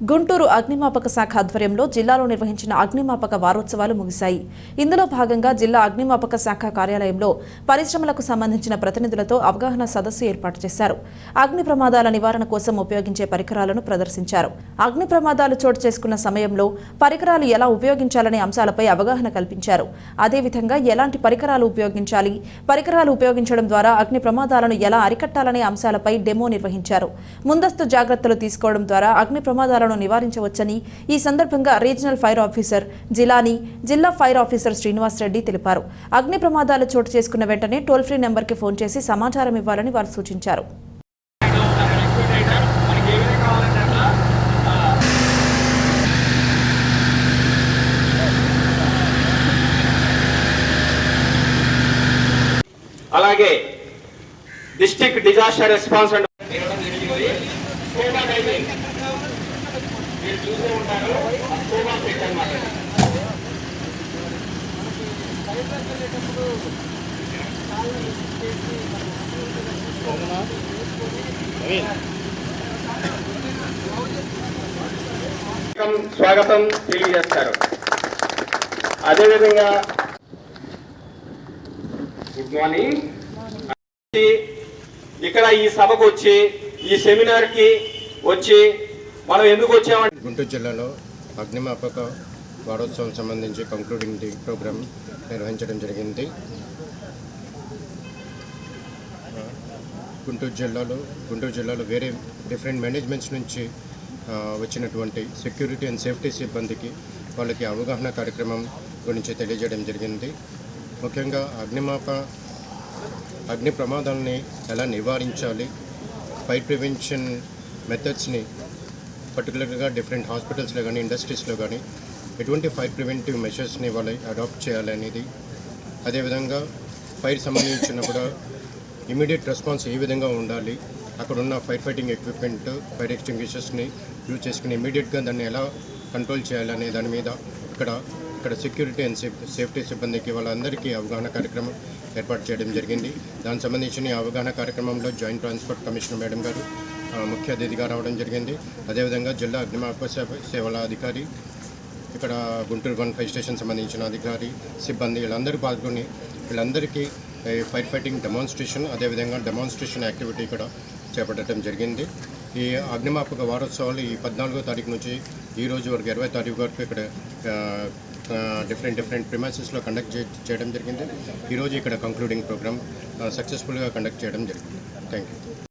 గుంటూరు అగ్నిమాపక శాఖ ఆధ్వర్యంలో జిల్లాలో నిర్వహించిన అగ్నిమాపక వారోత్సవాలు ముగిశాయి. ఇందులో భాగంగా జిల్లా అగ్నిమాపక శాఖ కార్యాలయంలో పరిశ్రమలకు సంబంధించిన ప్రతినిధులతో అవగాహన సదస్సు ఏర్పాటు చేశారు. అగ్ని ప్రమాదాల నివారణ కోసం ఉపయోగించే పరికరాలను ప్రదర్శించారు. అగ్ని ప్రమాదాలు చోటు చేసుకున్న సమయంలో పరికరాలు ఎలా ఉపయోగించాలనే అంశాలపై అవగాహన కల్పించారు. అదేవిధంగా ఎలాంటి పరికరాలు ఉపయోగించాలి పరికరాలు ఉపయోగించడం ద్వారా అగ్ని ప్రమాదాలను ఎలా అరికట్టాలనే అంశాలపై డెమో నిర్వహించారు. ముందస్తు జాగ్రత్తలు తీసుకోవడం ద్వారా అగ్ని ప్రమాదాలను నివారించవచ్చని ఈ సందర్భంగా రీజనల్ ఫైర్ ఆఫీసర్ జిలాని జిల్లా ఫైర్ ఆఫీసర్ శ్రీనివాస్ రెడ్డి తెలిపారు. అగ్ని ప్రమాదాలు చోటు చేసుకున్న వెంటనే టోల్ ఫ్రీ నెంబర్కి ఫోన్ చేసి సమాచారం ఇవ్వాలని వారు సూచించారు. అలాగే డిస్టిక్ డిజాస్టర్ రెస్పాన్స్ అండ్ స్వాగతం తెలియజేస్తారు. అదేవిధంగా గుడ్ మార్నింగ్. ఇక్కడ ఈ సభకు వచ్చి ఈ సెమినార్కి వచ్చి మనం ఎందుకు వచ్చామంటే గుంటూరు జిల్లాలో అగ్నిమాపక వారోత్సవం సంబంధించి కంక్లూడింగ్ ది ప్రోగ్రామ్ నిర్వహించడం జరిగింది. గుంటూరు జిల్లాలో గుంటూరు జిల్లాలో వేరే డిఫరెంట్ మేనేజ్మెంట్స్ నుంచి వచ్చినటువంటి సెక్యూరిటీ అండ్ సేఫ్టీ సిబ్బందికి వాళ్ళకి అవగాహన కార్యక్రమం గురించి తెలియజేయడం జరిగింది. ముఖ్యంగా అగ్నిమాప అగ్ని ప్రమాదాలని ఎలా నివారించాలి ఫైర్ ప్రివెన్షన్ మెథడ్స్ని పర్టికులర్గా డిఫరెంట్ హాస్పిటల్స్లో కానీ ఇండస్ట్రీస్లో కానీ ఎటువంటి ఫైర్ ప్రివెంటివ్ మెషర్స్ని వాళ్ళు అడాప్ట్ చేయాలనేది అదేవిధంగా ఫైర్ సంబంధించినప్పుడు ఇమీడియట్ రెస్పాన్స్ ఏ విధంగా ఉండాలి అక్కడ ఉన్న ఫైర్ ఫైటింగ్ ఎక్విప్మెంట్ ఫైర్ ఎక్స్టింగ్విషర్స్ని యూజ్ చేసుకుని ఇమీడియట్గా దాన్ని ఎలా కంట్రోల్ చేయాలనే దాని మీద ఇక్కడ ఇక్కడ సెక్యూరిటీ అండ్ సేఫ్ సేఫ్టీ సిబ్బందికి వాళ్ళందరికీ అవగాహన కార్యక్రమం ఏర్పాటు చేయడం జరిగింది. దానికి సంబంధించిన అవగాహన కార్యక్రమంలో జాయింట్ ట్రాన్స్పోర్ట్ కమిషనర్ మేడం గారు ముఖ్య అతిథిగా రావడం జరిగింది. అదేవిధంగా జిల్లా అగ్నిమాపక సేవ- సేవల అధికారి ఇక్కడ గుంటూరు వన్ ఫైర్ స్టేషన్ సంబంధించిన అధికారి సిబ్బంది వీళ్ళందరూ పాల్గొని వీళ్ళందరికీ ఫైర్ ఫైటింగ్ డెమాన్స్ట్రేషన్ అదేవిధంగా డెమాన్స్ట్రేషన్ యాక్టివిటీ కూడా చేపట్టడం జరిగింది. ఈ అగ్నిమాపక వారోత్సవాలు ఈ పద్నాలుగో తారీఖు నుంచి ఈ రోజు వరకు ఇరవై తారీఖు వరకు ఇక్కడ డిఫరెంట్ డిఫరెంట్ ప్రిమైసెస్లో కండక్ట్ చేయడం జరిగింది. ఈరోజు ఇక్కడ కంక్లూడింగ్ ప్రోగ్రామ్ సక్సెస్ఫుల్గా కండక్ట్ చేయడం జరిగింది. Thank you